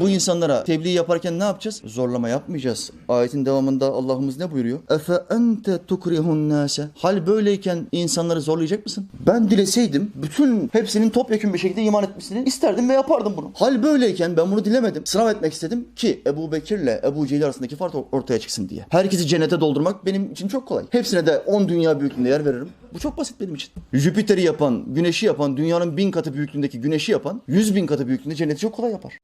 Bu insanlara tebliğ yaparken ne yapacağız? Zorlama yapmayacağız. Ayetin devamında Allah'ımız ne buyuruyor? Efe ente tukrihun nase. Hal böyleyken insanları zorlayacak mısın? Ben dileseydim bütün hepsinin topyekun bir şekilde iman etmesini isterdim ve yapardım bunu. Hal böyleyken ben bunu dilemedim. Sınav etmek istedim ki Ebu Bekir'le Ebu Cehil arasındaki fark ortaya çıksın diye. Herkesi cennete doldurmak benim için çok kolay. Hepsine de 10 dünya büyüklüğünde yer veririm. Bu çok basit benim için. Jüpiter'i yapan, güneşi yapan, dünyanın bin katı büyüklüğündeki güneşi yapan, yüz bin katı büyüklüğünde cenneti çok kolay yapar.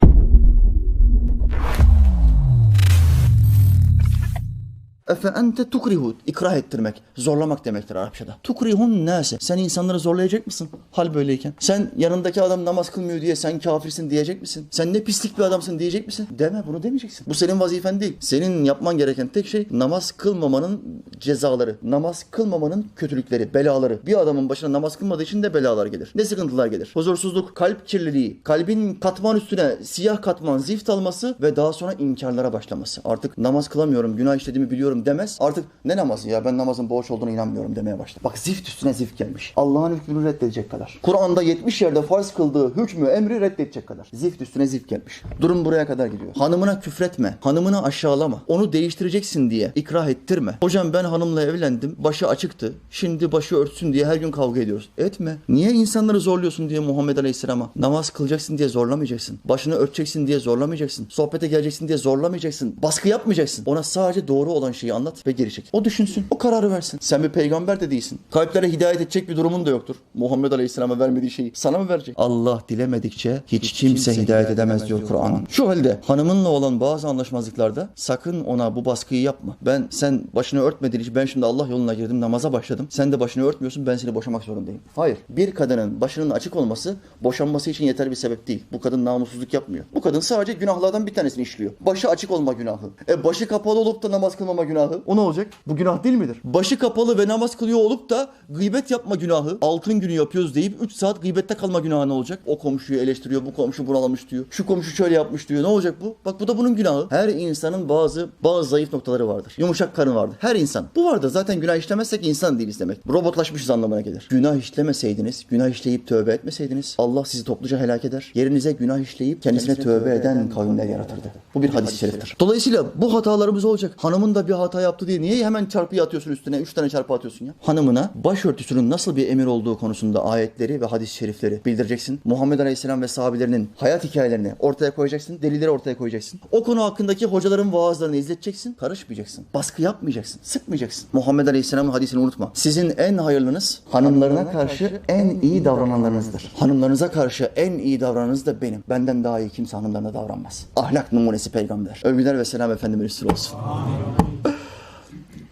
Efe ente tukrihu. ikrah ettirmek, zorlamak demektir Arapçada. Tukrihun nase. Sen insanları zorlayacak mısın? Hal böyleyken. Sen yanındaki adam namaz kılmıyor diye sen kafirsin diyecek misin? Sen ne pislik bir adamsın diyecek misin? Deme bunu demeyeceksin. Bu senin vazifen değil. Senin yapman gereken tek şey namaz kılmamanın cezaları, namaz kılmamanın kötülükleri, belaları. Bir adamın başına namaz kılmadığı için de belalar gelir. Ne sıkıntılar gelir? Huzursuzluk, kalp kirliliği, kalbin katman üstüne siyah katman zift alması ve daha sonra inkarlara başlaması. Artık namaz kılamıyorum, günah işlediğimi biliyorum demez. Artık ne namazı ya ben namazın boş olduğuna inanmıyorum demeye başlar. Bak zift üstüne zift gelmiş. Allah'ın hükmünü reddedecek kadar. Kur'an'da 70 yerde farz kıldığı hükmü, emri reddedecek kadar. Zift üstüne zift gelmiş. Durum buraya kadar gidiyor. Hanımına küfretme, hanımını aşağılama, onu değiştireceksin diye ikrah ettirme. Hocam ben hanımla evlendim, başı açıktı. Şimdi başı örtsün diye her gün kavga ediyoruz. Etme. Niye insanları zorluyorsun diye Muhammed Aleyhisselam'a? Namaz kılacaksın diye zorlamayacaksın. Başını örteceksin diye zorlamayacaksın. Sohbete geleceksin diye zorlamayacaksın. Baskı yapmayacaksın. Ona sadece doğru olan şeyi anlat ve geri çek. O düşünsün. O kararı versin. Sen bir peygamber de değilsin. Kalplere hidayet edecek bir durumun da yoktur. Muhammed Aleyhisselam'a vermediği şeyi sana mı verecek? Allah dilemedikçe hiç, kimse, hidayet edemez diyor Kur'an. Şu halde hanımınla olan bazı anlaşmazlıklarda sakın ona bu baskıyı yapma. Ben sen başını örtmediğin için ben şimdi Allah yoluna girdim namaza başladım. Sen de başını örtmüyorsun ben seni boşamak zorundayım. Hayır. Bir kadının başının açık olması boşanması için yeterli bir sebep değil. Bu kadın namussuzluk yapmıyor. Bu kadın sadece günahlardan bir tanesini işliyor. Başı açık olma günahı. E başı kapalı olup da namaz kılmama günahı. O ne olacak? Bu günah değil midir? Başı kapalı ve namaz kılıyor olup da gıybet yapma günahı. Altın günü yapıyoruz deyip 3 saat gıybette kalma günahı ne olacak? O komşuyu eleştiriyor, bu komşu bunalamış diyor. Şu komşu şöyle yapmış diyor. Ne olacak bu? Bak bu da bunun günahı. Her insanın bazı bazı zayıf noktaları vardır. Yumuşak karnı vardır. Her insan. Bu vardır. Zaten günah işlemezsek insan değiliz demek. Robotlaşmışız anlamına gelir. Günah işlemeseydiniz, günah işleyip tövbe etmeseydiniz Allah sizi topluca helak eder. Yerinize günah işleyip kendisine tövbe eden kavimler yaratırdı. Bu bir hadis-i şeriftir. Dolayısıyla bu hatalarımız olacak. Hanımın da bir hata yaptı diye niye hemen çarpıyı atıyorsun üstüne? Üç tane çarpı atıyorsun ya. Hanımına başörtüsünün nasıl bir emir olduğu konusunda ayetleri ve hadis-i şerifleri bildireceksin. Muhammed Aleyhisselam ve sahabelerinin hayat hikayelerini ortaya koyacaksın. Delilleri ortaya koyacaksın. O konu hakkındaki hocaların vaazlarını izleteceksin. Karışmayacaksın. Baskı yapmayacaksın. Sıkmayacaksın. Muhammed Aleyhisselam'ın hadisini unutma. Sizin en hayırlınız hanımlarına karşı en iyi davrananlarınızdır. Hanımlarınıza karşı en iyi davrananınız da benim. Benden daha iyi kimse hanımlarına davranmaz. Ahlak numunesi peygamber. Övgüler ve selam Efendimiz olsun.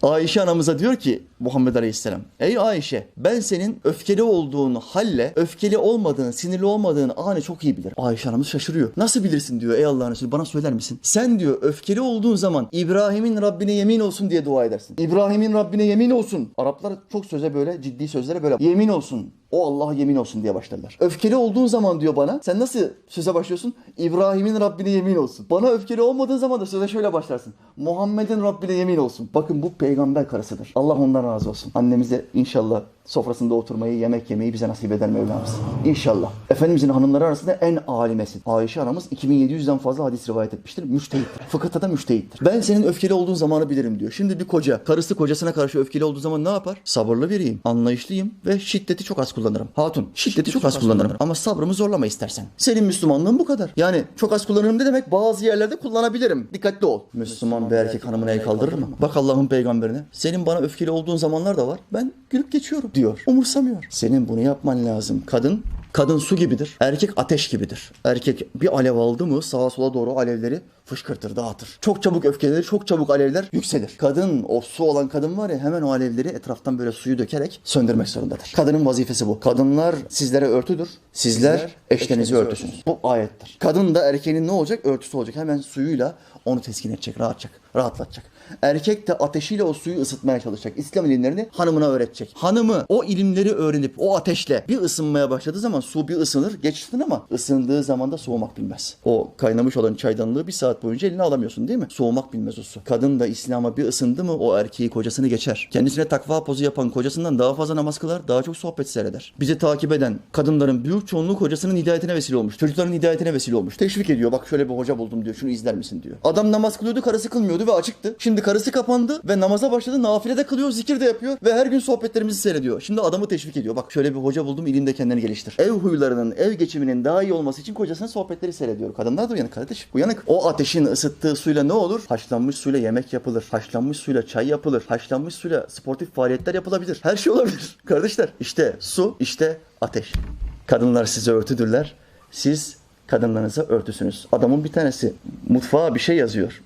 Ayşe anamıza diyor ki Muhammed Aleyhisselam. Ey Ayşe ben senin öfkeli olduğun halle öfkeli olmadığın, sinirli olmadığın anı çok iyi bilir. Ayşe anamız şaşırıyor. Nasıl bilirsin diyor ey Allah'ın Resulü bana söyler misin? Sen diyor öfkeli olduğun zaman İbrahim'in Rabbine yemin olsun diye dua edersin. İbrahim'in Rabbine yemin olsun. Araplar çok söze böyle ciddi sözlere böyle yemin olsun. O Allah'a yemin olsun diye başlarlar. Öfkeli olduğun zaman diyor bana sen nasıl söze başlıyorsun? İbrahim'in Rabbine yemin olsun. Bana öfkeli olmadığın zaman da söze şöyle başlarsın. Muhammed'in Rabbine yemin olsun. Bakın bu peygamber karısıdır. Allah ondan razı olsun. Annemize inşallah sofrasında oturmayı, yemek yemeyi bize nasip eder Mevlamız. İnşallah. Efendimizin hanımları arasında en alimesi. Ayşe anamız 2700'den fazla hadis rivayet etmiştir. Müştehittir. Fıkıhta da müştehittir. Ben senin öfkeli olduğun zamanı bilirim diyor. Şimdi bir koca, karısı kocasına karşı öfkeli olduğu zaman ne yapar? Sabırlı biriyim, anlayışlıyım ve şiddeti çok az kullanırım. Hatun, şiddeti, çok, az kullanırım. Ama sabrımı zorlama istersen. Senin Müslümanlığın bu kadar. Yani çok az kullanırım ne demek? Bazı yerlerde kullanabilirim. Dikkatli ol. Müslüman bir erkek hanımına el kaldırır mı? Bak Allah'ın peygamberine. Senin bana öfkeli olduğun zamanlar da var. Ben gülüp geçiyorum diyor. Umursamıyor. Senin bunu yapman lazım. Kadın Kadın su gibidir. Erkek ateş gibidir. Erkek bir alev aldı mı sağa sola doğru alevleri fışkırtır, dağıtır. Çok çabuk öfkelenir, çok çabuk alevler yükselir. Kadın, o su olan kadın var ya hemen o alevleri etraftan böyle suyu dökerek söndürmek zorundadır. Kadının vazifesi bu. Kadınlar sizlere örtüdür. Sizler eşlerinizi örtüsünüz. Bu ayettir. Kadın da erkeğinin ne olacak? Örtüsü olacak. Hemen suyuyla onu teskin edecek, rahatacak, rahatlatacak. Erkek de ateşiyle o suyu ısıtmaya çalışacak. İslam ilimlerini hanımına öğretecek. Hanımı o ilimleri öğrenip o ateşle bir ısınmaya başladığı zaman su bir ısınır, geç ısınır ama ısındığı zaman da soğumak bilmez. O kaynamış olan çaydanlığı bir saat boyunca eline alamıyorsun değil mi? Soğumak bilmez o su. Kadın da İslam'a bir ısındı mı o erkeği kocasını geçer. Kendisine takva pozu yapan kocasından daha fazla namaz kılar, daha çok sohbet seyreder. Bizi takip eden kadınların büyük çoğunluğu kocasının hidayetine vesile olmuş. Çocukların hidayetine vesile olmuş. Teşvik ediyor. Bak şöyle bir hoca buldum diyor. Şunu izler misin diyor. Adam namaz kılıyordu, karısı kılmıyordu ve açıktı. Şimdi karısı kapandı ve namaza başladı. Nafile de kılıyor, zikir de yapıyor ve her gün sohbetlerimizi seyrediyor. Şimdi adamı teşvik ediyor. Bak şöyle bir hoca buldum, ilimde kendini geliştir. Ev huylarının, ev geçiminin daha iyi olması için kocasının sohbetleri seyrediyor. Kadınlar da uyanık kardeş. Uyanık. O ateşin ısıttığı suyla ne olur? Haşlanmış suyla yemek yapılır. Haşlanmış suyla çay yapılır. Haşlanmış suyla sportif faaliyetler yapılabilir. Her şey olabilir. Kardeşler işte su, işte ateş. Kadınlar size örtüdürler. Siz kadınlarınıza örtüsünüz. Adamın bir tanesi mutfağa bir şey yazıyor.